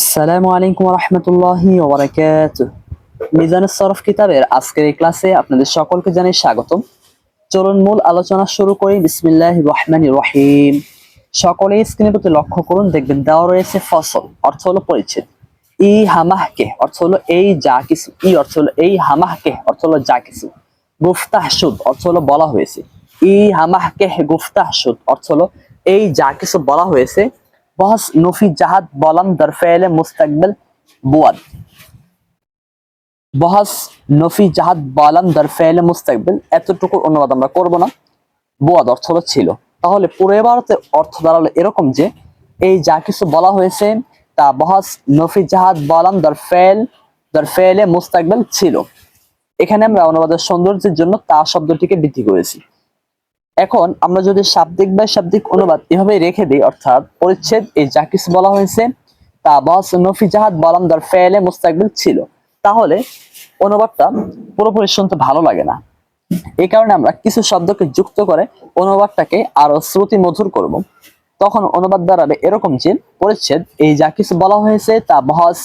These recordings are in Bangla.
আসসালামু আলাইকুম রহমতুল্লাহি ওবরাকাত। মিজানুস সরফ কিতাবের আজকের এই ক্লাসে আপনাদের সকলকে জানাই স্বাগতম। চলুন মূল আলোচনা শুরু করি। বিসমিল্লাহ রহমান রহিম। সকলে স্ক্রিনের প্রতি লক্ষ্য করুন, দেখবেন দেওয়া রয়েছে ফসল, অর্থ হলো পরিচ্ছেদ। ই হামাহকে, অর্থ হলো এই যা কিছু, ই অর্থ হলো এই হামাহকে, অর্থ হলো যা কিছু। গুফতাহ সুদ, অর্থ হলো বলা হয়েছে। ই হামাহকে, গুফতাহ সুদ, অর্থ হলো এই যা কিছু বলা হয়েছে বহস নফি জাহাদ বলাম দর ফেলে মুস্তাকবিল বুয়াদ। বহস নফি জাহাদ বলাম দর ফেলে মুস্তাকবিল, এতটুকু অনুবাদ আমরা করব না। বুয়াদ অর্থ হলো ছিল। তাহলে পুরো ভারতে অর্থ দাঁড়াল এরকম যে, এই যা কিছু বলা হয়েছে, তা বহস নফি জাহাদ ফেল দর ফেলে মুস্তাকবিল ছিল। এখানে আমরা অনুবাদের সৌন্দর্যের জন্য তা শব্দটিকে বৃদ্ধি করেছি। এখন আমরা যদি শাব্দিক বা শাব্দিক অনুবাদ এভাবে রেখে দিই, অর্থাৎ পরিচ্ছেদ এই যা কিছু বলা হয়েছে, তা বস নফি জাহাদ বলাম দর ফেলে মুস্তাকবিল ছিল। তাহলে অনুবাদটা পুরোপুরি শুনতে ভালো লাগে না। এই কারণে আমরা কিছু শব্দকে যুক্ত করে অনুবাদটাকে আরও শ্রুতি মধুর করব। তখন অনুবাদ দাঁড়াবে এরকম যে, পরিচ্ছেদ এই যা কিছু বলা হয়েছে, তা বহস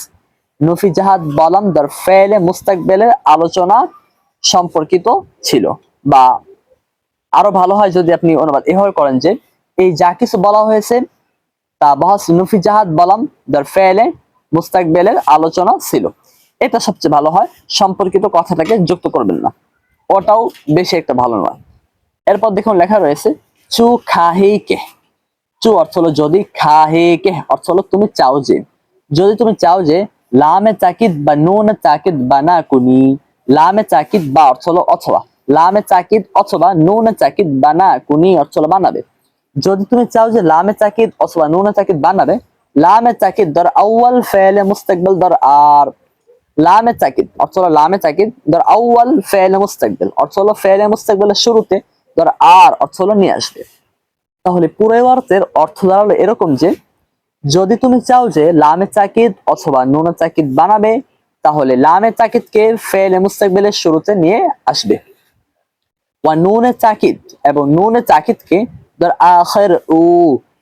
নফি জাহাদ বলাম দর ফেলে মুস্তাকবেলের আলোচনা সম্পর্কিত ছিল বা আরও ভালো হয় যদি আপনি অনুবাদ এভাবে করেন যে, এই যা কিছু বলা হয়েছে, তা বহস নফি জাহাদ বলাম দর ফেলে মুস্তাকবেলের আলোচনা ছিল। এটা সবচেয়ে ভালো হয়, সম্পর্কিত কথাটাকে যুক্ত করবেন না। ওটাও বেশি একটা ভালো নয়। এরপর দেখুন লেখা রয়েছে, চু কে? চু অর্থ হলো যদি কে? অর্থ হলো তুমি চাও যে। যদি তুমি চাও যে, লামে চাকিদ বা নুন চাকিদ বা না কুনি লামে চাকিদ বা অর্থ হলো অথবা। লামে চাকিদ অথবা নুন চাকিদ বানা কুনি অর্থ বানাবে। যদি তুমি চাও যে লামে চাকিদ অথবা নুন চাকিদ বানাবে, লামে চাকিদ দর আউয়াল ফেলে মুস্তাকবিল দর আর। লামে চাকিদ অর্থ হলো লামে চাকিদ দর আউয়াল ফেলে মুস্তাকবিল। অর্থ হলো ফেলে মুস্তাকবিলের শুরুতে ধর আর অর্থ হলো নিয়ে আসবে। তাহলে পুরো অর্থের অর্থ দাঁড়াল এরকম যে, যদি তুমি চাও যে লামে চাকিদ অথবা নুন চাকিদ বানাবে, তাহলে লামে চাকিদকে ফেলে মুস্তাকবিলের শুরুতে নিয়ে আসবে। ওয়া নুনে চাকিদ, এবং নুনে চাকিদকে ধর আখের উ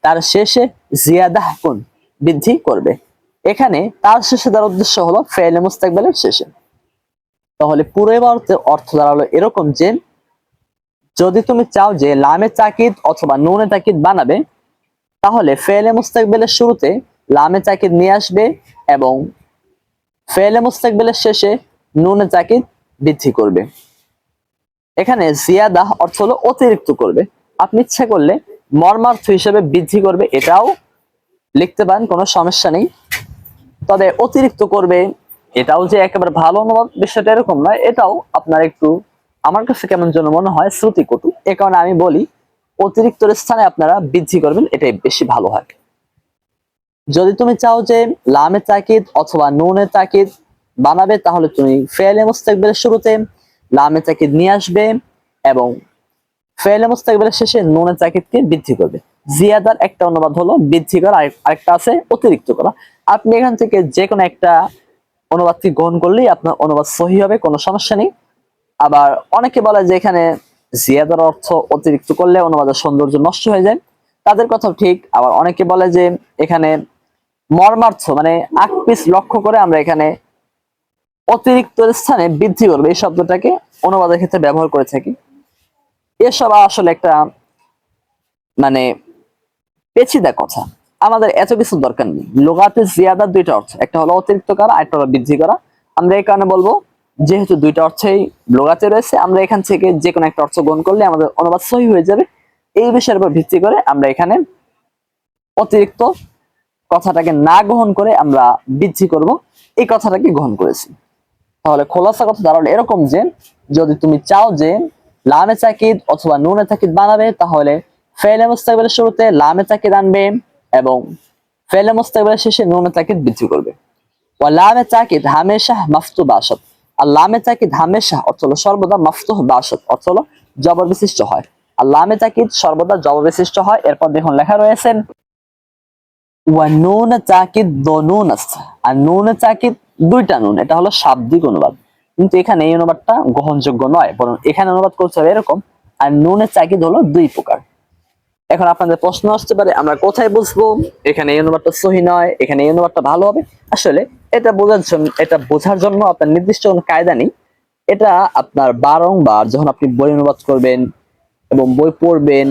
তার শেষে জিয়াদাহ কুন বৃদ্ধি করবে। এখানে তার শেষে তার উদ্দেশ্য হলো ফেলে মুস্তাকবিলের শেষে। তাহলে পুরো অর্থে অর্থ দাঁড়াল এরকম যে, যদি তুমি চাও যে লামে চাকিদ অথবা নুনে চাকিদ বানাবে, তাহলে ফেলে মুস্তাকবিলের শুরুতে লামে চাকিদ নিয়ে আসবে এবং ফেলে মুস্তাকবিলের শেষে নুনে চাকিদ বৃদ্ধি করবে। এখানে জিয়াদা অর্থ হলো অতিরিক্ত করবে। আপনি ইচ্ছা করলে মর্মার্থ হিসেবে বৃদ্ধি করবে, এটাও লিখতে পারেন, কোনো সমস্যা নেই। তবে অতিরিক্ত করবে, এটাও যে একেবারে ভালো অনুবাদ, বিষয়টা এরকম নয়, এটাও আপনার একটু আমার কাছে কেমন যেন মনে হয় শ্রুতি কটু এ কারণে আমি বলি, অতিরিক্ত স্থানে আপনারা বৃদ্ধি করবেন, এটাই বেশি ভালো হয়। যদি তুমি চাও যে লামে তাকিদ অথবা নুনে তাকিদ বানাবে, তাহলে তুমি ফেলে মুস্তাকবিলের শুরুতে লামে তাকিদ নিয়ে আসবে এবং ফেলে মুস্তাকবিলের শেষে নুনে তাকিদকে বৃদ্ধি করবে। জিয়াদার একটা অনুবাদ হলো, বৃদ্ধি করা আরেক- আরেকটা আছে অতিরিক্ত করা। আপনি এখান থেকে যে কোনো একটা অনুবাদটি গ্রহণ করলেই আপনার অনুবাদ সহি হবে, কোনো সমস্যা নেই। আবার অনেকে বলে যে এখানে জিয়াদার অর্থ অতিরিক্ত করলে অনুবাদের সৌন্দর্য নষ্ট হয়ে যায়। তাদের কথাও ঠিক। আবার অনেকে বলে যে এখানে মর্মার্থ মানে আকপিস লক্ষ্য করে আমরা এখানে অতিরিক্ত স্থানে বৃদ্ধি করবে। এই শব্দটাকে অনুবাদের ক্ষেত্রে ব্যবহার করে থাকি। এসব আসলে একটা মানে পেচিদা কথা। আমাদের এত কিছু দরকার নেই। লোগাতে জিয়াদার দুইটা অর্থ। একটা হলো অতিরিক্ত করা একটা হলো বৃদ্ধি করা। আমরা এই কারণে বলব, যেহেতু দুইটা অর্থেই লোগাতে রয়েছে, আমরা এখান থেকে যে কোনো একটা অর্থ গ্রহণ করলে আমাদের অনুবাদ সহি হয়ে যাবে। এই বিষয়ের উপর ভিত্তি করে আমরা এখানে অতিরিক্ত কথাটাকে না গ্রহণ করে আমরা বৃদ্ধি করব। এই কথাটাকে গ্রহণ করেছি। তাহলে খোলাসা কথা দাঁড়াল এরকম যে যদি তুমি চাও যে লামে চাকিদ অথবা নুনে তাকিদ বানাবে, তাহলে ফেলে মুস্তাকবিলের শুরুতে লামে তাকিদ আনবে এবং ফেলে মুস্তাকবিলের শেষে নুনে তাকিদ বৃদ্ধি করবে। ও লামে তাকিদ হামেশা মাফতু বাসত আর লামে তাকিদ হামেশা অর্থ সর্বদা মাফতুহ বাসত অর্থ হলো জবর বিশিষ্ট হয়। আর লামে তাকিদ সর্বদা জবর বিশিষ্ট হয়, এরপর দেখুন লেখা রয়েছেন ওয়া নুন চাকিদ দো নুন আর নুন চাকিদ দুইটা নুন, এটা হলো শাব্দিক অনুবাদ। কিন্তু এখানে এই অনুবাদটা গ্রহণযোগ্য নয়, বরং এখানে অনুবাদ করতে হবে এরকম, আর নুনের চাকিদ হলো দুই প্রকার। এখন আপনাদের প্রশ্ন আসতে পারে, আমরা কোথায় বুঝব? এখানে এই অনুবাদটা সহি নয়, এখানে এই অনুবাদটা ভালো হবে। আসলে এটা বোঝার জন্য, এটা বোঝার জন্য আপনার নির্দিষ্ট কোনো কায়দা নেই। এটা আপনার বারংবার যখন আপনি বই অনুবাদ করবেন এবং বই পড়বেন,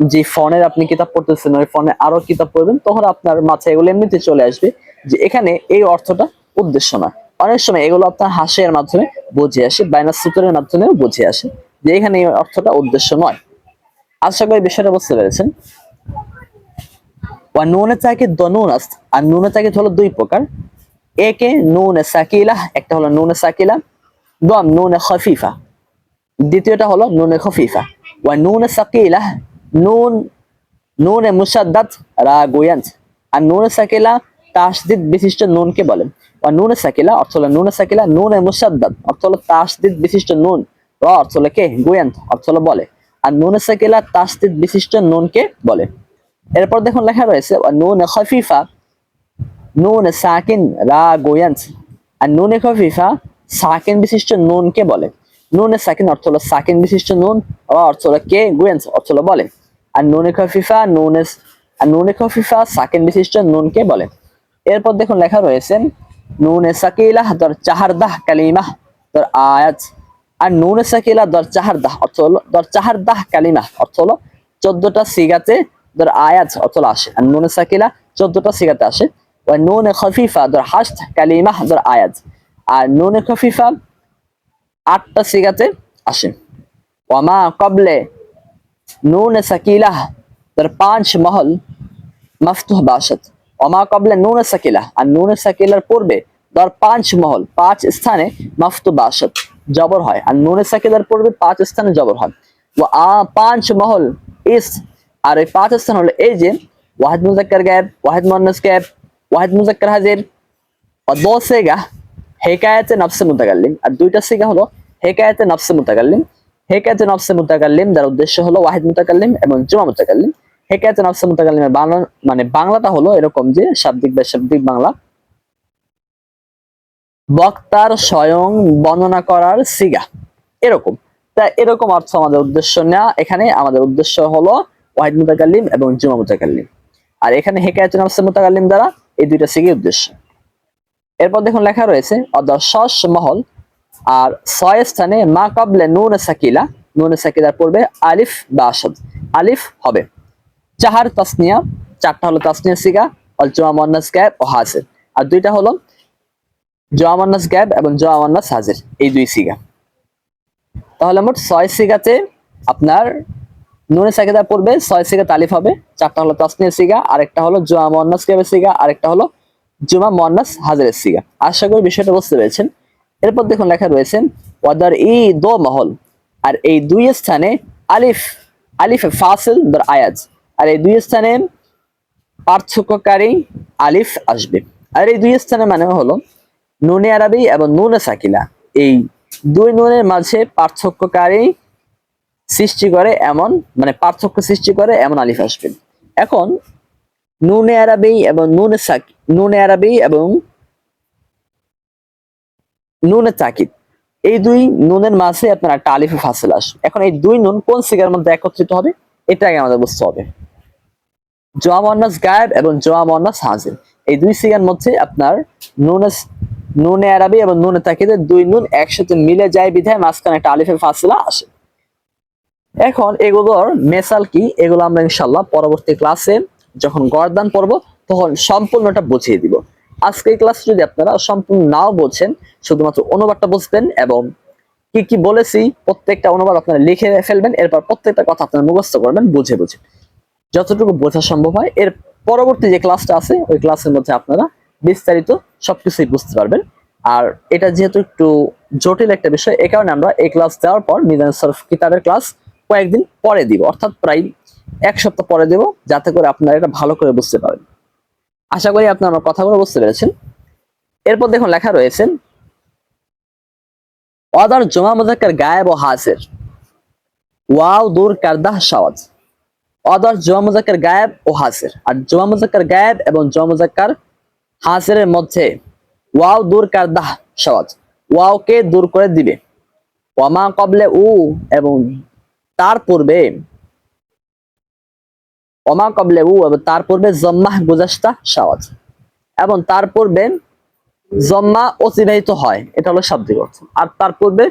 যে ফোনের আপনি কিতাব পড়তেছেন, ওই ফোনে আরও কিতাব পড়বেন, তখন আপনার মাথায় এগুলো এমনিতে চলে আসবে যে এখানে এই অর্থটা উদ্দেশ্য না অনেক সময় এগুলো আপনার হাসির মাধ্যমে বুঝে আসে বাইনাস সূত্রের মাধ্যমেও বুঝে আসে যে এখানে এই অর্থটা উদ্দেশ্য নয়। আশা করি বিষয়টা বুঝতে পেরেছেন। ওয়া নুনে তাকে দনুন আস্ত। আর নুনে তাকে হলো দুই প্রকার। একে নুনে সাকিলা, একটা হলো নুনে সাকিলা, দম নুনে খফিফা। দ্বিতীয়টা হলো নুনে খফিফা। ওয়া নুনে সাকিলা, নুন, নুনে মুসাদ্দাদ রাগুয়ান্ত। আর নুনে সাকিলা, তাসদিদ বিশিষ্ট নুনকে বলেন। ওয়া নুনে সাকিলা অর্থ হলো নুনে সাকিলা নুনে মুসাদ্দাদ অর্থ হলো তাসদিদ বিশিষ্ট নুন র অর্থ হলো কে গুয়ান্ত অর্থ হলো বলে আর নুনে সাকিলা তাসদিদ বিশিষ্ট নুনকে বলে এরপর দেখুন লেখা রয়েছে নুনে খফিফা নুন সাকিন রা গোয়ান্ত আর নুনে খফিফা সাকিন বিশিষ্ট নুনকে বলে নুনে সাকিন অর্থ হলো সাকিন বিশিষ্ট নুন র অর্থ হলো কে গুয়েন্স অর্থ হলো বলে আর নুনে খফিফা নুনে আর নুনে খফিফা সাকিন বিশিষ্ট নুনকে বলে এরপর দেখুন লেখা রয়েছে নুনে সাকিলাহ দর চাহারদাহ কালিমাহ দর আয়াত আর নুনে সাকিলা দর চাহারদাহ অর্থ হলো দর চাহারদাহ কালিমাহ অর্থ হলো চোদ্দটা সিগাতে দর আয়াত অর্থ আসে আর নুনে সাকিলা চোদ্দটা সিগাতে আসে ওই নুনে খফিফা দর হাস্ত কালিমাহ দর আয়াত আর নুনে খফিফা আটটা সিগাতে আসে ওয়ামা কবলে নুন সাকিলাহ দর পাঁচ মহল মফতুহ বাসত অমা কবলা নুন সাকিলা। আর নুন সাকিলার পূর্বে ধর পাঁচ মহল, পাঁচ স্থানে মাফতু বাসত জবর হয়। আর নুন সাকিলার পূর্বে পাঁচ স্থানে জবর হয়। ও আ পাঁচ মহল ইস। আর এই পাঁচ স্থান হলো এই যে ওয়াহিদ মুজাক্কার গ্যাব, ওয়াহিদ মোহান্নাস গ্যাব, ওয়াহিদ মুজাক্কার হাজির। সেগা, হেকায়াতে নফসে মুতাকাল্লিম। আর দুইটা সেগা হলো হেকায়াতে নফসে মুতাকাল্লিম। হেকায়াতে নফসে মুতাকাল্লিম তার উদ্দেশ্য হলো ওয়াহিদ মুতাকাল্লিম এবং জুমা মুতাকাল্লিম। হেকায়াতে নফসে মুতাকাল্লিমের বাংলা মানে বাংলাটা হলো এরকম যে শাব্দিক বা শাব্দিক বাংলা। বক্তার স্বয়ং বর্ণনা করার সিগা, এরকম। তা এরকম অর্থ আমাদের উদ্দেশ্য না, এখানে আমাদের উদ্দেশ্য হলো ওয়াহিদ মুতাকাল্লিম এবং জুমা মুতাকাল্লিম। আর এখানে হেকায়াতে নফসে মুতাকাল্লিম দ্বারা এই দুইটা সিগি উদ্দেশ্য। এরপর দেখুন লেখা রয়েছে অদর শস মহল, আর ছয় স্থানে মা কাবলে নুন সাকিলা, নুন সাকিলার পূর্বে আলিফ বা আলিফ হবে। চাহার তাসনিয়া, চারটা হলো তাসনিয়া সিগা অল জোয়া মন্নাস গ্যাব ও হাজির। আর দুইটা হলো জোয়া মন্নাস গ্যাব এবং জোয়া মন্নাস হাজির, এই দুই সিগা। তাহলে মোট ছয় সিগাতে আপনার নুনে সাকিদার পড়বে, ছয় সিগা তালিফ হবে, চারটা হলো তাসনিয়া সিগা, আরেকটা হলো জোয়া মন্নাস গ্যাবের সিগা, আরেকটা হলো জুমা মোয়ান্নাস হাজারের সিগা। আশা করি বিষয়টা বুঝতে পেরেছেন। এরপর দেখুন লেখা রয়েছে, ওয়াদার ই দো মহল, আর এই দুই স্থানে আলিফ, আলিফে ফাসিল দর আয়াজ। আর এই দুই স্থানে পার্থক্যকারী আলিফ আসবে। আর এই দুই স্থানে মানে হলো নুনে আরবি এবং নুনে সাকিলা। এই দুই নুনের মাঝে পার্থক্যকারী সৃষ্টি করে এমন মানে পার্থক্য সৃষ্টি করে এমন আলিফ আসবে। এখন নুনে আরবি এবং নুনে সাকি, নুনে আরবি এবং নুনে তাকিদ এই দুই নুনের মাঝে আপনার একটা আলিফে ফাসিল আসবে। এখন এই দুই নুন কোন সিগার মধ্যে একত্রিত হবে? এটা আমাদের বুঝতে হবে। জোয়া মন্নাস গায়েব এবং জোয়া মন্নাস হাজির। এই দুই সিগার মধ্যে আপনার নুনে নুনে আরবি এবং নুনে তাকিদের দুই নুন একসাথে মিলে যায় বিধায় মাঝখানে একটা আলিফের ফাসিলা আসে। এখন এগুলোর মেসাল কি? এগুলো আমরা ইনশাল্লাহ পরবর্তী ক্লাসে যখন গরদান পড়ব তখন সম্পূর্ণটা বুঝিয়ে দিব। আজকের ক্লাস যদি আপনারা সম্পূর্ণ নাও বোঝেন, শুধুমাত্র অনুবাদটা বুঝবেন এবং কি কি বলেছি, প্রত্যেকটা অনুবাদ আপনারা লিখে ফেলবেন, এরপর প্রত্যেকটা কথা আপনারা মুখস্থ করবেন, বুঝে বুঝে। যতটুকু বোঝা সম্ভব হয়, এর পরবর্তী যে ক্লাসটা আছে, ওই ক্লাসের মধ্যে আপনারা বিস্তারিত সবকিছুই বুঝতে পারবেন। আর এটা যেহেতু একটু জটিল একটা বিষয়, এ কারণে আমরা এই ক্লাস দেওয়ার পর মিজান সরফ কিতাবের ক্লাস কয়েকদিন পরে দিব, অর্থাৎ প্রায় এক সপ্তাহ পরে দেব, যাতে করে আপনারা এটা ভালো করে বুঝতে পারেন। আশা করি আপনারা আমার কথাগুলো বুঝতে পেরেছেন। এরপর দেখুন লেখা রয়েছে অদার জমা মুজাক্কার গায়েব ও হাসের। ওয়াও, দূর কারদাহ সাওয়াজ। অদার জমা মুজাক্কার গায়েব ও হাসের। আর জমা মুজাক্কার গায়েব এবং জমা মুজাক্কার হাসের মধ্যে ওয়াও, দূর কারদাহ সাওয়াজ। ওয়াওকে দূর করে দিবে। ওয়ামা কবলে উ এবং তার পূর্বে অমা কবলে উ এবং তার পূর্বে জম্মাহ গুজাস্তা সাওয়াজ। এবং তার পূর্বে জম্মা অতিবাহিত হয়, এটা হলো শাব্দিক অর্থ। আর তার পূর্বে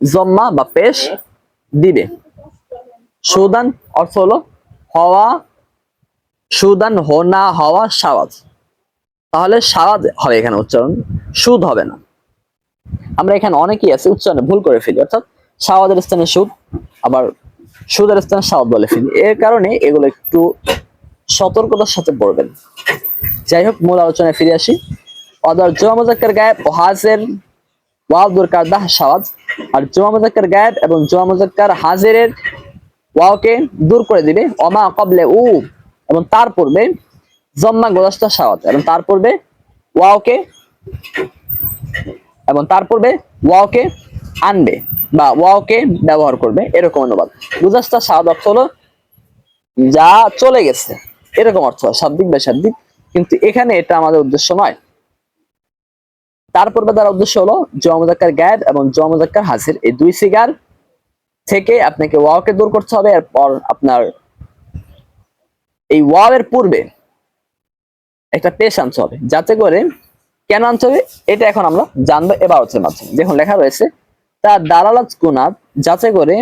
জম্মা বা পেশ, দিবে। সুদান অর্থ হলো হওয়া, সুদান হোনা হওয়া সাওয়াজ। তাহলে সাওয়াজ হবে এখানে উচ্চারণ, সুদ হবে না। আমরা এখানে অনেকেই আছে, উচ্চারণে ভুল করে ফেলি, অর্থাৎ সাওয়াদের স্থানে সুদ, আবার সুদের স্থানে সাওয়াদ বলে ফেলি। এর কারণে এগুলো একটু সতর্কতার সাথে পড়বেন যাই হোক, মূল আলোচনায় ফিরে আসি। অদর জোয়া মুজাক্কার গায়েব ও হাজের ওয়াও দরকার দাহ সাওয়াজ আর জোয়া মুজাক্কার গায়েব এবং জোয়া মুজাক্কার হাজেরের ওয়াওকে দূর করে দিবে। অমা কবলে উ। এবং তার পূর্বে জম্মা গোদাস্তা সাওয়াত। এবং তার পূর্বে ওয়াওকে এবং তার পূর্বে ওয়াওকে আনবে বা ওয়াওকে ব্যবহার করবে। এরকম অনুবাদ। গুজাস্তা সাওয়াত অর্থ হলো যা চলে গেছে। এরকম অর্থ শাব্দিক বা শাব্দিক কিন্তু এখানে এটা আমাদের উদ্দেশ্য নয়। তার পূর্বে তার উদ্দেশ্য হলো জমজাক্কার গায়েব এবং জমজাক্কার হাসির এই দুই সিগার থেকে আপনাকে ওয়াওকে দূর করতে হবে। এরপর আপনার এই ওয়াও এর পূর্বে একটা পেশ আনতে হবে। যাতে করে কেন আনতে হবে এটা এখন আমরা জানব এবার হচ্ছে মাধ্যমে। দেখুন, লেখা রয়েছে, তার দালালাত কুনাত যাতে করে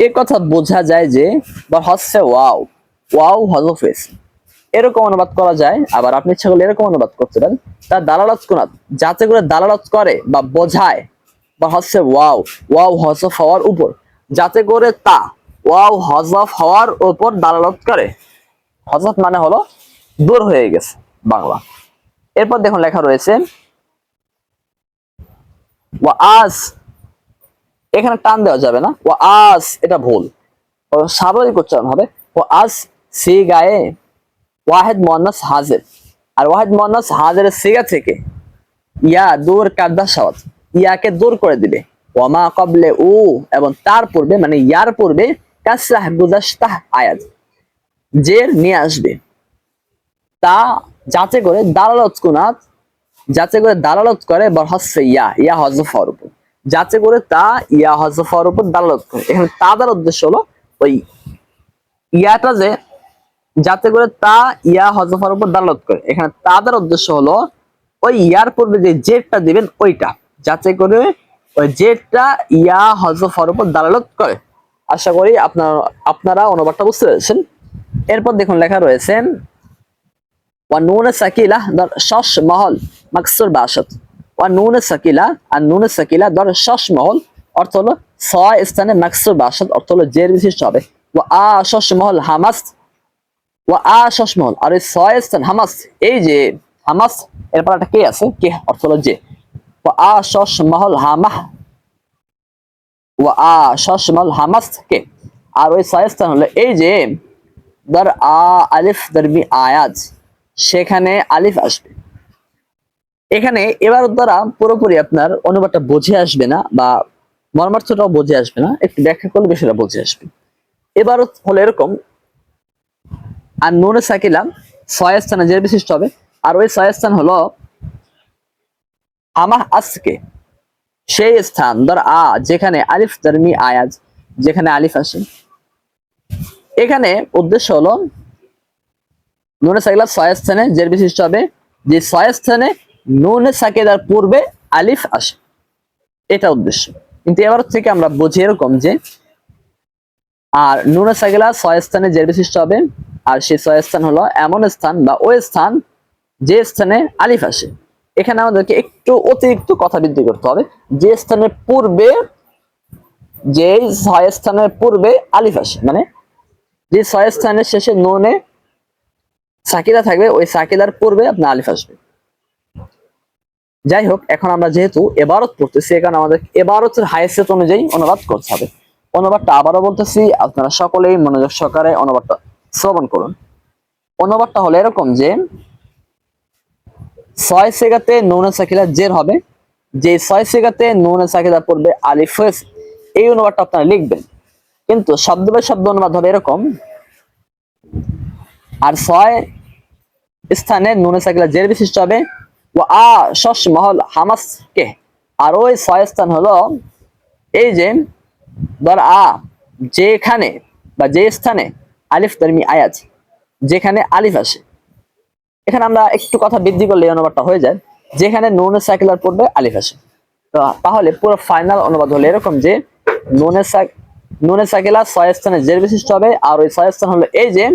এ কথা বোঝা যায় যে বা হচ্ছে ওয়াও ওয়াও হজফ হয়েছে এরকম অনুবাদ করা যায়, আবার আপনি ইচ্ছা করলে এরকম অনুবাদ করতে পারেন। তার দালালত কুনাত যাতে করে দালালত করে বা বোঝায় বা হচ্ছে ওয়াও ওয়াও হজফ হওয়ার উপর। যাতে করে তা, ওয়াও হজফ হওয়ার উপর দালালত করে। হজফ মানে হলো দূর হয়ে গেছে বাংলা। এরপর দেখুন লেখা রয়েছে ওয়া আজ এখানে টান দেওয়া যাবে না। ও আজ এটা ভুল। স্বাভাবিক উচ্চারণ হবে। ও আজ সি গায়ে ওয়াহেদ মোহান্নাস হাজির। আর ওয়াহেদ মোহান্নাস হাজিরের সিগা থেকে ইয়া দূর কাদ্দা সাওয়াত ইয়াকে দূর করে দিবে। ওয়ামা কবলে উ, এবং তার পূর্বে মানে ইয়ার পূর্বে কাসরাহ গুজাস্তাহ আয়াত। জের নিয়ে আসবে, তা যাতে করে দালালত কুনাত যাতে করে দালালত করে বা হচ্ছে ইয়া ইয়া হজফার উপর। যাতে করে তা ইয়া হজফার উপর দালালত করে। এখানে তা তাদের উদ্দেশ্য হলো ওই ইয়াটা যে যাতে করে তা ইয়া হজফার উপর দালত করে। এখানে তাদের উদ্দেশ্য হলো, ওই ইয়ার পূর্বে যে জেটটা দিবেন ওইটা। যাতে করে ওই জেটটা ইয়া হজফার উপর দালালত করে। আশা করি আপনার, আপনারা অনুবাদটা বুঝতে পেরেছেন। এরপর দেখুন লেখা রয়েছে, ওয়া নুন সাকিলা দর শশ মহল মাকসুর বাসত। ওয়া নুন সাকিলা আর নুন সাকিলা দর শশ মহল। অর্থ হলো ছয় স্থানে মাকসুর বাসত, অর্থ হলো জের বিশিষ্ট হবে। ওয়া আ শশ মহল হামাস আর স্থান হামাস। এই যে হামাস এরপর একটা কে আছে? কে? যে। হামাহ। হামাস, কে? আর ওই হলো এই যে, দর আলিফ আয়াজ। সেখানে আলিফ আসবে। এখানে এবার দ্বারা পুরোপুরি আপনার অনুবাদটা বুঝে আসবে না বা মর্মার্থটাও বুঝে আসবে না। একটু ব্যাখ্যা করলে বিষয়টা বুঝে আসবে। এবার হলো এরকম আর নুনে সাকিলাম ছয় স্থানে যে বিশিষ্ট হবে। আর ওই ছয় স্থান হলো আমাহ আজকে সেই স্থান, ধর আ, যেখানে আলিফ ধর্মী আয়াজ, যেখানে আলিফ আসে। এখানে উদ্দেশ্য হলো নুনে সাকিলা ছয় স্থানে জের বিশিষ্ট হবে, যে ছয় স্থানে নুনে সাকিদার পূর্বে আলিফ আসে। এটা উদ্দেশ্য। কিন্তু এবার থেকে আমরা বুঝি এরকম যে, আর নুনে সাকিলা ছয় স্থানে জের বিশিষ্ট হবে আর সেই স্থান হলো এমন স্থান বা ওই স্থান যে স্থানে আলিফ আসে। এখানে আমাদেরকে একটু অতিরিক্ত কথা বৃদ্ধি করতে হবে। যে স্থানের পূর্বে, যে ছয় স্থানের পূর্বে আলিফ আসে মানে যে ছয় স্থানের শেষে নুনে সাকিদা থাকবে, ওই সাকিদার পূর্বে আপনার আলিফ আসবে। যাই হোক, এখন আমরা যেহেতু এবারত পড়তেছি এখানে আমাদের এবারতের হাইসেট অনুযায়ী অনুবাদ করতে হবে। অনুবাদটা আবারও বলতেছি, আপনারা সকলেই মনোযোগ সহকারে অনুবাদটা শ্রবণ করুন। অনুবাদটা হলো এরকম যে, ছয় সেগাতে নুনে সাকিদা জের হবে। যে ছয় সেগাতে নুনে সাকিদা পড়বে আলিফ এই অনুবাদটা আপনারা লিখবেন। কিন্তু শব্দ বাই শব্দ অনুবাদ হবে এরকম। আর ছয় স্থানে নুনে সাকিলা জের বিশিষ্ট হবে। ও আ শশ মহল হামাস কে। আর ওই ছয় স্থান হলো এই যে, ধর আ, যেখানে বা যে স্থানে আলিফ তারমি আয়াজ যেখানে আলিফ আসে। এখানে আমরা একটু কথা বৃদ্ধি করলে এই অনুবাদটা হয়ে যায়। যেখানে নুনে সাইকেলার পড়বে, আলিফ আসে। তো তাহলে পুরো ফাইনাল অনুবাদ হলো এরকম যে, নুনে সাক নুনে সাইকেলা ছয় স্থানে জের বিশিষ্ট হবে, আর ওই ছয় স্থান হলো এই যে,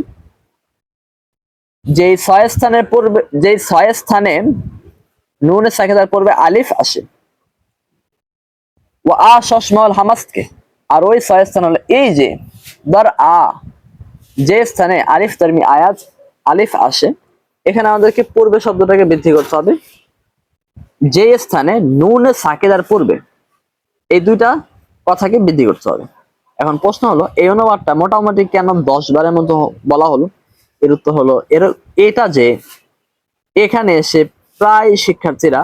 যেই ছয় স্থানের পূর্বে যেই ছয় স্থানে নুনে সাইকেলার পূর্বে আলিফ আসে। ও আ শশমাল হামাসকে। আর ওই ছয় স্থান হলো এই যে, দর আ। যে স্থানে আলিফ তারমি আয়াজ আলিফ আসে, এখানে আমাদেরকে পূর্বে শব্দটাকে বৃদ্ধি করতে হবে। যে স্থানে নুন সাকেদার পূর্বে, এই দুইটা কথাকে বৃদ্ধি করতে হবে। এখন প্রশ্ন হলো, এই অনুবাদটা মোটামুটি কেন দশ বারের মতো বলা হলো? এর উত্তর হলো, এর, এটা যে এখানে এসে প্রায় শিক্ষার্থীরা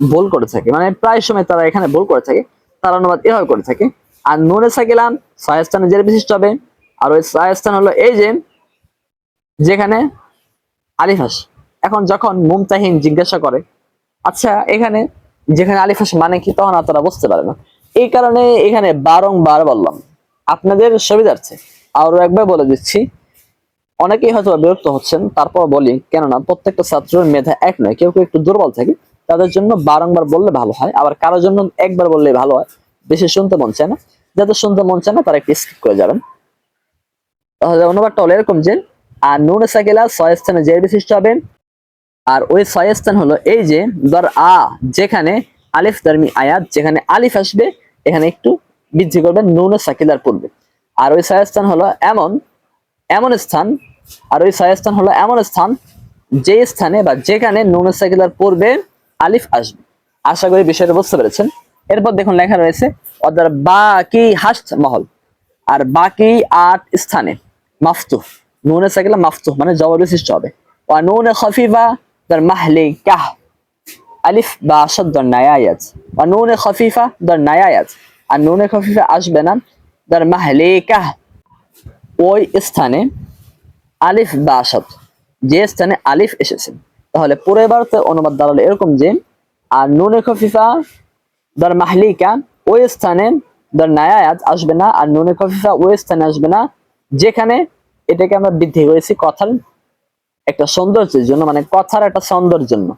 ভুল করে থাকে মানে প্রায় সময় তারা এখানে ভুল করে থাকে, তার অনুবাদ এভাবে করে থাকে, আর নুনে সাকিলান সায়স্থানে জের বিশিষ্ট হবে আর ওই সায়স্থান হলো এই যে, যেখানে আলিফাস এখন যখন মুমতাহিন জিজ্ঞাসা করে আচ্ছা এখানে যেখানে আলিফাস মানে কি, তখন আর তারা বুঝতে পারে না। এই কারণে এখানে বারংবার বললাম, আপনাদের সুবিধার্থে আরও একবার বলে দিচ্ছি, অনেকেই হয়তো বিরক্ত হচ্ছেন, তারপর বলি, কেননা প্রত্যেকটা ছাত্রের মেধা এক নয়, কেউ কেউ একটু দুর্বল থাকে, তাদের জন্য বারংবার বললে ভালো হয়, আবার কারোর জন্য একবার বললে ভালো হয়, বেশি শুনতে মন চায় না যাদের শুনতে মন চায় না, তারা একটু স্কিপ করে যাবেন। অনুবাদটা হলো এরকম যে, আর নুনে সাকিলা ছয় স্থানে জের বিশিষ্ট হবে, আর ওই ছয় স্থান হলো এই যে, দর আ, যেখানে আলিফ দারমি আয়াত, যেখানে আলিফ আসবে, এখানে একটু বৃদ্ধি করবেন নুনে সাকিলার পূর্বে আর ওই ছয় স্থান হলো এমন এমন স্থান, আর ওই ছয় স্থান হলো এমন স্থান যে স্থানে বা যেখানে নুনে সাকিলার পূর্বে আলিফ আসবে। আশা করি বিষয়টা বুঝতে পেরেছেন। এরপর দেখুন লেখা রয়েছে, অদার বাকি হাস্ত মহল আর বাকি আট স্থানে। মাফতু নুনে সাকিলা মাফতু মানে জবর বিশিষ্ট হবে ওয়া নুনে খফিফা দার মাহলি কাহ আলিফ বা আসাদ দর নায়ায়াত ওয়া নুনে খফিফা দর নায়ায়াত আর নুনে খফিফা আসবে না দর মাহলি কাহ ওই স্থানে আলিফ বা আসাদ যে স্থানে আলিফ এসেছে। তাহলে পুরো ভারতের অনুবাদ দাঁড়াল এরকম যে, আর নুনে খফিফা দর মাহলিকা ওই স্থানে দর নায়ায়াত আসবে না, আর নুনে খফিফা ওই স্থানে আসবে না যেখানে এটাকে আমরা বৃদ্ধি করেছি কথার একটা সৌন্দর্যের জন্য মানে কথার একটা সৌন্দর্যের জন্য।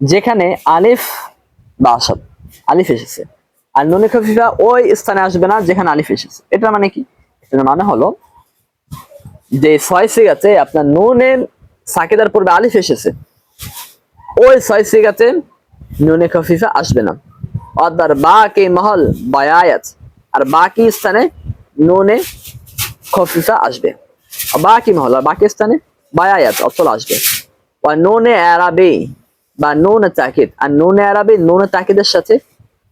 যেখানে আলিফ বা আসাদ আলিফ এসেছে। আর নুনে খফিফা ওই স্থানে আসবে না যেখানে আলিফ এসেছে। এটা মানে কি? এটার মানে হলো যে ছয় সিগাতে আপনার নুনের সাকিদার পূর্বে আলিফ এসেছে। ওই ছয় সিগাতে নুনে খফিফা আসবে না। অদার বাকি মহল বায়াত আর বাকি স্থানে নুনে খফিফা আসবে। বাকি মহল, বাকি স্থানে বায়াত অচল আসবে। ও নুনে আরাবি, বা নুন তাকিদ। আর নুন আরাবি, নুন তাকিদের সাথে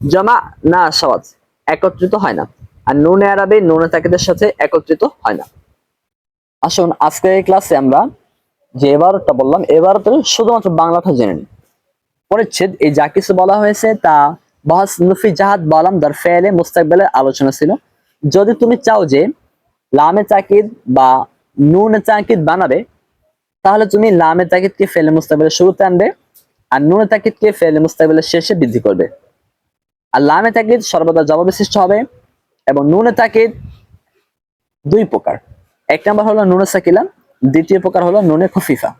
জমা না সওয়াজ একত্রিত হয় না। আর নুন আরাবি, নোনে তাকিদের সাথে একত্রিত হয় না। আসুন আজকের এই ক্লাসে আমরা যে এবারটা বললাম এবারতে শুধুমাত্র বাংলাটা জেনে নিই। পরিচ্ছেদ, এই যা কিছু বলা হয়েছে তা বাহাস নুফি জাহাদ বালাম দার ফেলে মুস্তাকবেলের আলোচনা ছিল। যদি তুমি চাও যে লামে চাকিদ বা নুন চাকিদ বানাবে, তাহলে তুমি লামে তাকিদকে ফেলে মুস্তাকবেলের শুরুতে আনবে আর নুনে তাকিদকে ফেলে মুস্তাকবেলের শেষে বৃদ্ধি করবে। আর লামে তাকিদ সর্বদা জবাবিশিষ্ট হবে এবং নুনে তাকিদ দুই প্রকার। এক নম্বর হলো নুনে সাকিলা দ্বিতীয় প্রকার হলো নুনে খফিফা।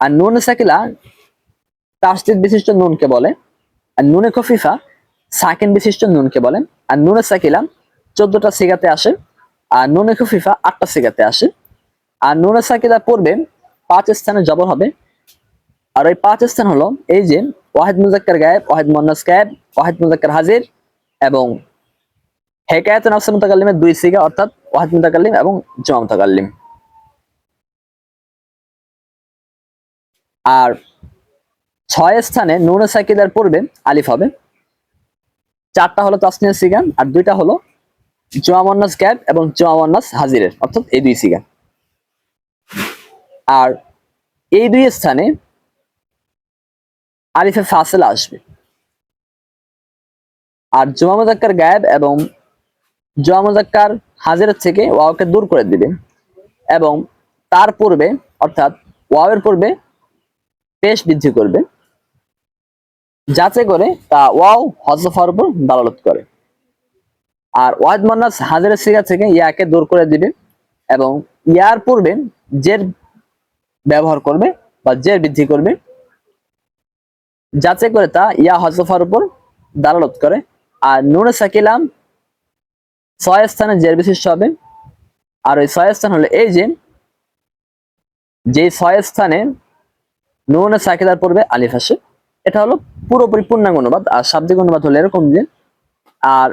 আর নুনে সাকিলা তাসদিদ বিশিষ্ট নুনকে বলে, আর নুনে খফিফা সাকিন বিশিষ্ট নুনকে বলে, আর নুনে সাকিলা চোদ্দটা সিগাতে আসে আর নুনে খফিফা আটটা সিগাতে আসে। আর নুনে সাকিলা পড়বে পাঁচ স্থানে জবর হবে। আর ওই পাঁচ স্থান হলো এই যে ওয়াহিদ মুজাক্কার গায়েব, ওয়াহিদ মোহান্নাস গায়েব, ওয়াহিদ মুজাক্কার হাজির এবং হেকায়াত নফস মুতাকাল্লিমের দুই সিগা অর্থাৎ ওয়াহিদ মুতাকাল্লিম এবং জমা মুতাকাল্লিম। আর ছয় স্থানে নুন সাকিদার পূর্বে আলিফ হবে। চারটা হলো তাসনিয়া সিগা আর দুইটা হলো জোয়ামন্নাস গ্যাপ এবং জোয়ামন্নাস হাজিরের, অর্থাৎ এই দুই সিগা। আর এই দুই স্থানে আলিফে ফাসেলা আসবে। আর জমা মুজাক্কার গায়েব এবং জমা মুজাক্কার হাজিরের থেকে ওয়াওকে দূর করে দিবে এবং তার পূর্বে, অর্থাৎ ওয়াওয়ের পূর্বে পেশ বৃদ্ধি করবে, যাতে করে তা ওয়াও হজফার উপর দালালত করে। আর ওয়াহিদ মান্নাস হাজারের সিগা থেকে ইয়াকে দূর করে দিবে এবং ইয়ার পূর্বে জের ব্যবহার করবে বা জের বৃদ্ধি করবে, যাতে করে তা ইয়া হজফার উপর দালালত করে। আর নুনে সাকিলাম ছয় স্থানে জের বিশিষ্ট হবে। আর ওই ছয় স্থান হলো এই যে যে ছয় স্থানে নুনে সাকিলার পূর্বে আলিফ আসে, এটা হলো পুরোপুরি পূর্ণাঙ্গ অনুবাদ। আর শাব্দিক অনুবাদ হলো এরকম যে, আর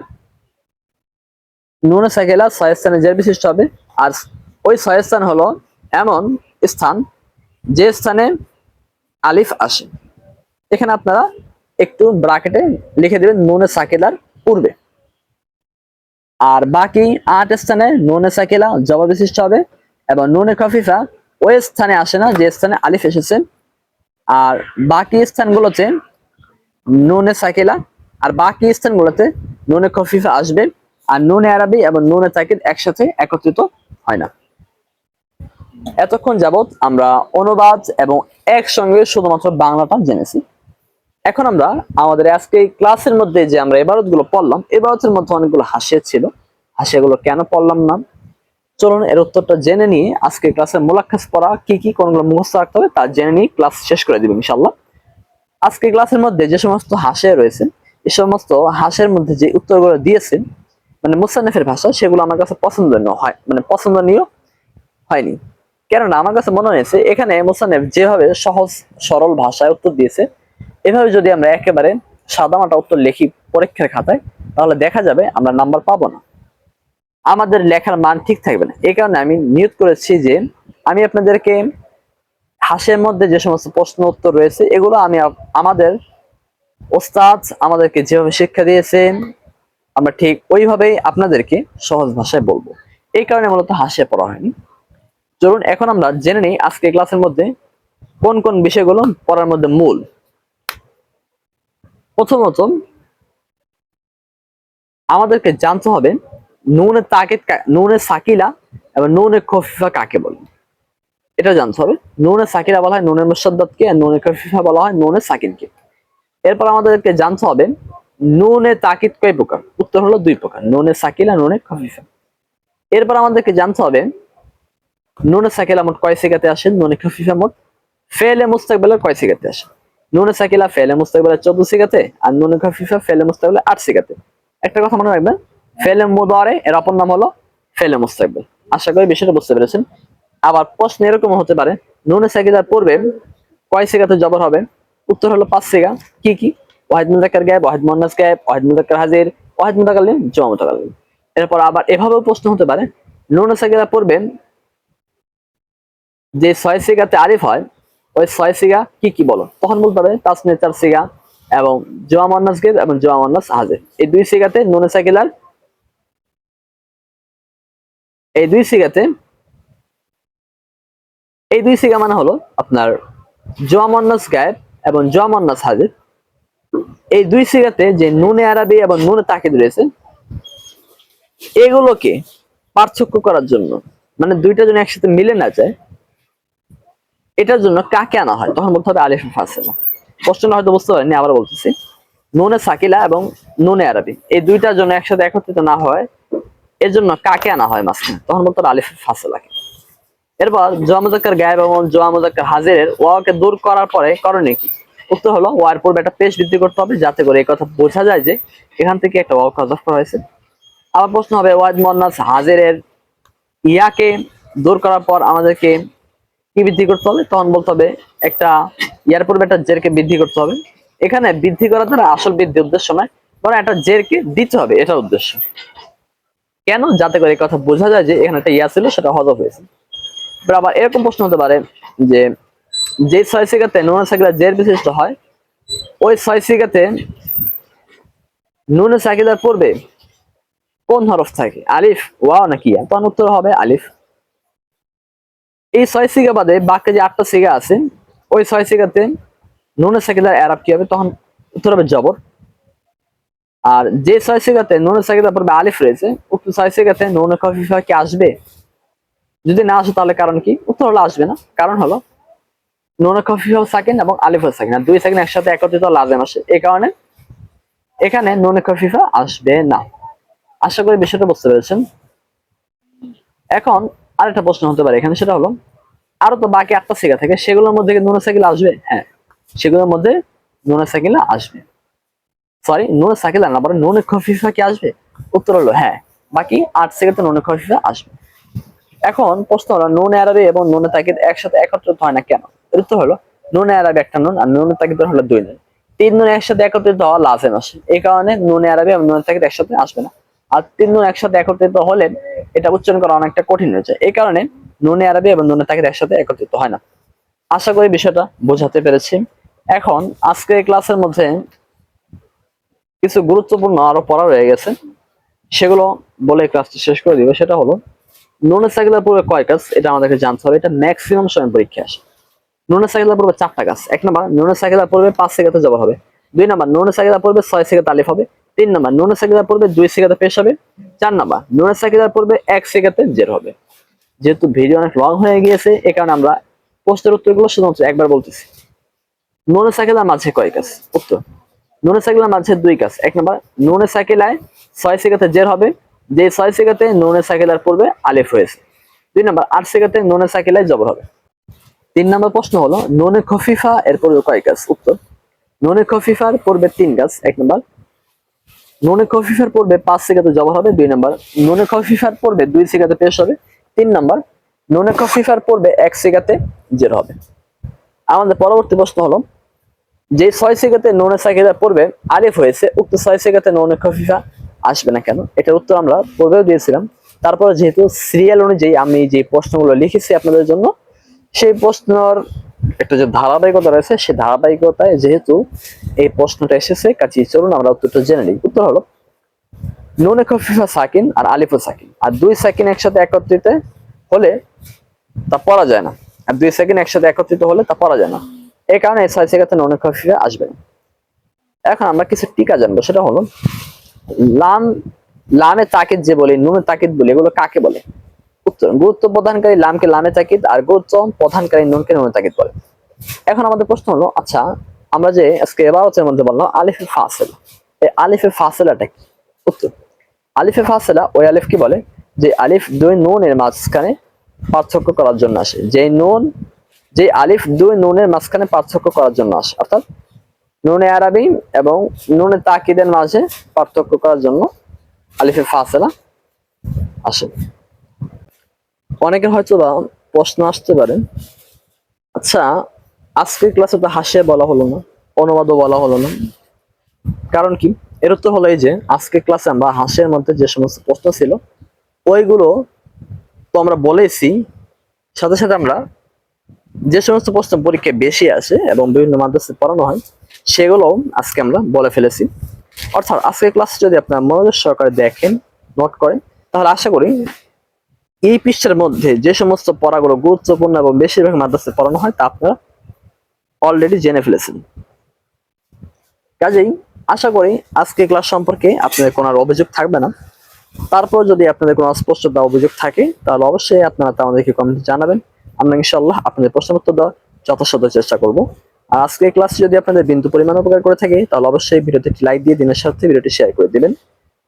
নুনে সাকিলা ছয় স্থানে জের বিশিষ্ট হবে, আর ওই ছয় স্থান হলো এমন স্থান যে স্থানে আলিফ আসে। এখানে আপনারা একটু ব্রাকেটে লিখে দেবেন নুনে সাকিলার পূর্বে। আর বাকি আট স্থানে নুনে সাকিলা জবা বিশিষ্ট হবে, এবং নুনে খফিফা ওই স্থানে আসে না, যে স্থানে আলিফ এসেছে। আর বাকি স্থানগুলোতে নুনে সাকিলা আর বাকি স্থানগুলোতে নুনে খফিফা আসবে। আর নুনে আরবি এবং নুনে তাকিদ একসাথে একত্রিত হয় না। এতক্ষণ যাবত আমরা অনুবাদ এবং একসঙ্গে শুধুমাত্র বাংলাটা জেনেছি। এখন আমরা আমাদের আজকে ক্লাসের মধ্যে যে আমরা এবারতগুলো পড়লাম, এবারতের মধ্যে অনেকগুলো হাসিয়া ছিল। হাসিয়াগুলো কেন পড়লাম না? চলুন এর উত্তরটা জেনে নিয়ে আজকে ক্লাসের মোলাক্ষাস পড়া কি কি কোনগুলো মুখস্থ রাখতে হবে তা জেনে নিয়ে ক্লাস শেষ করে দিব ইনশাল্লাহ আজকে ক্লাসের মধ্যে যে সমস্ত হাসিয়া রয়েছে এই সমস্ত হাসের মধ্যে যে উত্তরগুলো দিয়েছেন মানে মুসান্নেফের ভাষা সেগুলো আমার কাছে পছন্দনীয় হয় মানে পছন্দনীয় হয়নি। কেননা আমার কাছে মনে হয়েছে এখানে মুসান্নেফ যেভাবে সহজ, সরল ভাষায় উত্তর দিয়েছে, এভাবে যদি আমরা একেবারে সাদামাটা উত্তর লিখি পরীক্ষার খাতায়, তাহলে দেখা যাবে আমরা নাম্বার পাবো না। আমাদের লেখার মান ঠিক থাকবে না। এই কারণে আমি নিয়োগ করেছি যে আমি আপনাদেরকে হাসের মধ্যে যে সমস্ত প্রশ্ন উত্তর রয়েছে, এগুলো আমি আমাদের ওস্তাদ আমাদেরকে যেভাবে শিক্ষা দিয়েছেন আমরা ঠিক ওইভাবেই আপনাদেরকে সহজ ভাষায় বলব। এই কারণে মূলত হাসিয়ে পড়া হয়নি। চলুন, এখন আমরা জেনে নিই আজকে ক্লাসের মধ্যে কোন কোন বিষয়গুলো পড়ার মধ্যে মূল। প্রথমত, আমাদেরকে জানতে হবে নুনে তাকিদ কা- নুনে সাকিলা এবং নুনে খফিফা কাকে বলে? এটা জানতে হবে। নুনে সাকিলা বলা হয় নুনে মুসাদ্দাতকে আর নুনে খফিফা বলা হয় নুনে সাকিনকে। এরপর আমাদেরকে জানতে হবে নুনে তাকিদ কয় প্রকার? উত্তর হলো দুই প্রকার, নুনে সাকিলা নুনে খফিফা। এরপর আমাদেরকে জানতে হবে, নুনে সাকিলা মোট কয় সিগাতে আসে, নুনে খফিফা মোট ফেলে মুস্তাকবেলের কয় সিগাতে আসে? নুনে সাকিলা ফেলে মুস্তাকবেলের চোদ্দ সিগাতে আর নুনে খফিফা ফেলে মুস্তাকবেলের আট সিগাতে। একটা কথা মনে রাখবেন, ফেলে মুদারে, এর অপর নাম হলো ফেলে মুস্তাকবেল। আশা করি বিষয়টা বুঝতে পেরেছেন। আবার প্রশ্ন এরকম হতে পারে, নুনে সাকিলার পূর্বে কয় সিগাতে জবর হবে? উত্তর হলো পাঁচ সিগা। কি কি? ওয়াহিদ মুজাক্কার গায়েব, ওয়াহিদ মুন্নাস গায়েব, ওয়াহিদ মুজাক্কার হাজির, ওয়াহিদ মুতাকাল্লিম জমা মুতাকাল্লিম। এরপর আবার এভাবেও প্রশ্ন হতে পারে নুনে সাকিলার পূর্বে যে ছয় সিগাতে আরিফ হয়, ওই ছয় সিগা কি কি বলো? তখন বলতে হবে তাসনে চার সিগা এবং জোয়া মান্নাস গেব এবং জোয়া মান্নাস হাজির। এই দুই সিগাতে নুনে সাকিলার এই দুই সিগাতে এই দুই সিগা মানে হলো আপনার জোয়া মান্নাস গায়েব এবং জোয়া মান্নাস হাজির। এই দুই সিগাতে যে নুনে আরবি এবং নুনে তাকিদ রয়েছে, এগুলোকে পার্থক্য করার জন্য মানে দুইটা যেন একসাথে মিলে না যায়, এটার জন্য কাকে আনা হয়? তখন বলতে হবে আলিফ ফাসেলা। প্রশ্নটা হয়তো বুঝতে পারেনি আবার বলতেছি। নুনে সাকিলা এবং নুনে আরবি। এই দুইটার জন্য একসাথে একত্রিত না হয়, এর জন্য কাকে আনা হয় মাঝখানে? তখন বলতে হবে আলিফ ফাসেলাকে। এরপর জোয়া মুজাক্কার গায়েব এবং জোয়া মুজাক্কার হাজিরের ওয়াকে দূর করার পরে করণীয় কি? উত্তর হলো ওয়ার পূর্বে একটা পেশ বৃদ্ধি করতে হবে, যাতে করে কথা বোঝা যায় যে এখান থেকে একটা হজফ করা হয়েছে। আবার প্রশ্ন হবে ওয়াজ মোহান্নাস হাজিরের ইয়াকে দূর করার পর আমাদেরকে কি বৃদ্ধি করতে হবে? তখন বলতে হবে, একটা ইয়ার পূর্বে একটা জেরকে বৃদ্ধি করতে হবে। এখানে বৃদ্ধি করা দ্বারা আসল বৃদ্ধি উদ্দেশ্য নয়, বরং একটা জেরকে দিতে হবে, এটা উদ্দেশ্য। কেন? যাতে করে কথা বোঝা যায় যে এখানে একটা ইয়া ছিল, সেটা হজফ হয়েছে। আবার এরকম প্রশ্ন হতে পারে যে যে ছয় সিগাতে নুন সাকিলা জের বিশিষ্ট হয়, ওই ছয় সিগাতে নুন সাকিলার পূর্বে কোন হরফ থাকে? আলিফ, ওয়াও নাকি তখন উত্তর হবে আলিফ। এই ছয় সিগা বাদে বাকি যে আটটা সিগা আছে, ওই ছয় সিগাতে নুনে সাকিদার অ্যারাব কি হবে? তখন উত্তর হবে জবর। আর যে ছয় সিগাতে নুনে সাকিদার পূর্বে আলিফ রয়েছে উক্ত ছয় সিগাতে নুনে খফিফা কি আসবে? যদি না আসে তাহলে কারণ কি? উত্তর হলো আসবে না। কারণ হলো নুনে খফিফা সাকিন এবং আলিফ সাকিন আর দুই সাকিন একসাথে একত্রিত লাজেম আসে। এই কারণে এখানে নুনে খফিফা আসবে না। আশা করি বিষয়টা বুঝতে পেরেছেন। এখন আরেকটা প্রশ্ন হতে পারে। এখানে সেটা হলো, আরও তো বাকি আটটা সিগা থাকে, সেগুলোর মধ্যে কি নুনের সাইকেল আসবে? হ্যাঁ সেগুলোর মধ্যে নুনের সাইকেল আসবে। সরি নুনের সাইকেল না, বরং নুনের খফিফা কি আসবে? উত্তর হলো হ্যাঁ বাকি আট সেকেন্ডে নুনের খফিফা আসবে। এখন প্রশ্ন হলো, নুন আরবি এবং নুনের তাকিদ একসাথে একত্রিত হয় না কেন? এর উত্তর হলো, নুন আরবি একটা নুন, আর নুনের তাকিদ হলো দুই নুন। তিন নুন একসাথে একত্রিত হওয়া লাজেম আসে এই কারণে নুন আরবি এবং নুনের তাকিদ একসাথে আসবে না। আর তিন নুন একসাথে একত্রিত হলে এটা উচ্চারণ করা অনেকটা কঠিন হয়ে যায়। এই কারণে নুনে আরবি এবং নুনের তাকিদ একসাথে একত্রিত হয় না। আশা করি বিষয়টা বোঝাতে পেরেছি। এখন আজকে ক্লাসের মধ্যে কিছু গুরুত্বপূর্ণ আরও পড়া রয়ে গেছে। সেগুলো বলে ক্লাসটি শেষ করে দিব। সেটা হলো, নুনের সাইকেলের পূর্বে কয় কাজ? এটা আমাদেরকে জানতে হবে। এটা ম্যাক্সিমাম সময় পরীক্ষা আসে। নুনের সাইকেলের পড়বে চারটা গাছ। এক নম্বর নুনের সাইকেলের পড়বে পাঁচ সেকেন্ডে জবাব হবে। দুই নম্বর নুনের সাইকেলের পূর্বে ছয় সেকেন্ড আলিফ হবে। তিন নম্বর নুনের সাইকেলের পড়বে দুই সেকেন্ডে পেশ হবে। চার নম্বর নুনের সাইকেলের পড়বে এক সেকেন্ডে জের হবে। যেহেতু ভিডিও অনেক লং হয়ে গিয়েছে, এ কারণে আমরা প্রশ্নের উত্তরগুলো শুধুমাত্র একবার বলতেছি। নুনের সাইকেলের মাঝে কয় কাজ উত্তর নুনের সাইকেলের মাঝে দুই গাছ। এক নম্বর নুনের সাইকেলায় ছয় সেকেন্ডে জের হবে। যে ছয় সেকেন্ডে নুনের সাইকেলের পড়বে আলিফ হয়েছে। দুই নম্বর, আট সেকেন্ডে নুনের সাইকেলায় জবর হবে। তিন নম্বর প্রশ্ন হলো নুনে খফিফা এর পূর্বে কয় গাছ? উত্তর নুনে খফিফার পূর্বে তিন গাছ, এক নম্বর। নুনে খফিফার পূর্বে পাঁচ সেকেন্ডে জবর হবে, দুই নম্বর। নুনে খফিফার পূর্বে দুই সেকেন্ডে পেশ হবে, তিন নম্বর। নুনে খফিফার পূর্বে এক সেকেন্ডে জের হবে। আমাদের পরবর্তী প্রশ্ন হলো, যে ছয় সেকেন্ডে নুনে সাইকেলের পূর্বে আলিফ হয়েছে, উক্ত ছয় সেকেন্ডে নুনে খফিফা আসবে না কেন? এটার উত্তর আমরা পূর্বেও দিয়েছিলাম। তারপরে যেহেতু সিরিয়াল অনুযায়ী আমি যে প্রশ্নগুলো লিখেছি আপনাদের জন্য সেই প্রশ্নর একটা যে ধারাবাহিকতা রয়েছে, সেই ধারাবাহিকতায় যেহেতু এই প্রশ্নটা এসেছে কাছে চলুন আমরা উত্তরটা জেনে নিই। উত্তর হলো নুনে খফিফা সাকিন আর আলিফু সাকিন। আর দুই সাকিন একসাথে একত্রিত হলে তা পড়া যায় না। আর দুই সেকেন্ড একসাথে একত্রিত হলে তা পড়া যায় না। এই কারণে ছয় সেকেন্ডে নুনে খফিফা আসবে এখন আমরা কিছু টিকা জানব, সেটা হলো লাম লামে তাকিদ যে বলি, নুনে তাকিদ বলি, এগুলো কাকে বলে? গুরুত্ব প্রদানকারী লামকে লামে তাকিদ আর গুরুত্ব প্রধানকারী নুনকে নুনে তাকিদ বলে। এখন আমাদের প্রশ্ন হলো আচ্ছা আমরা যে আজকে এবারতের মধ্যে বললাম আলিফে ফাসেলা। এই আলিফে ফাসেলাটা কি? উত্তর, আলিফে ফাসেলা ওই আলিফ কি বলে? যে আলিফ দুই নুনের মাঝখানে পার্থক্য করার জন্য আসে। যে নুন যে আলিফ দুই নুনের মাঝখানে পার্থক্য করার জন্য আসে। অর্থাৎ নুনে আরবি এবং নুনে তাকিদের মাঝে পার্থক্য করার জন্য আলিফে ফাসেলা আসে। অনেকের হয়তো বা প্রশ্ন আসতে পারে। আচ্ছা আজকের ক্লাসে তো হাসিয়ে বলা হলো না, অনুবাদও বলা হলো না। কারণ কি? এর উত্তর হলো এই যে, আজকের ক্লাসে আমরা হাসের মধ্যে যে সমস্ত প্রশ্ন ছিল, ওইগুলো তো আমরা বলেছি। সাথে সাথে আমরা যে সমস্ত প্রশ্ন পরীক্ষায় বেশি আসে এবং বিভিন্ন মাদ্রাসে পড়ানো হয়, সেগুলো আজকে আমরা বলে ফেলেছি। অর্থাৎ আজকের ক্লাস যদি আপনার মনোযোগ সহকারে দেখেন নোট করেন, তাহলে আশা করি এই পৃষ্ঠার মধ্যে যে সমস্ত পড়াগুলো গুরুত্বপূর্ণ এবং বেশিরভাগ মাদ্রাসায় পড়ানো হয়, তা আপনারা অলরেডি জেনে ফেলেছেন। কাজেই আশা করি আজকে ক্লাস সম্পর্কে আপনাদের কোনো আর অভিযোগ থাকবে না। তারপর যদি আপনাদের কোনো অস্পষ্টতা অভিযোগ থাকে, তাহলে অবশ্যই আপনারা তা আমাদেরকে কমেন্টে জানাবেন। আমরা ইনশাল্লাহ আপনাদের প্রশ্ন উত্তর দেওয়ার যথাসাধ্য চেষ্টা করব। আর আজকে ক্লাস যদি আপনাদের বিন্দু পরিমাণ উপকার করে থাকে, তাহলে অবশ্যই ভিডিওতে একটি লাইক দিয়ে দিনের সাথে ভিডিওটি শেয়ার করে দিবেন।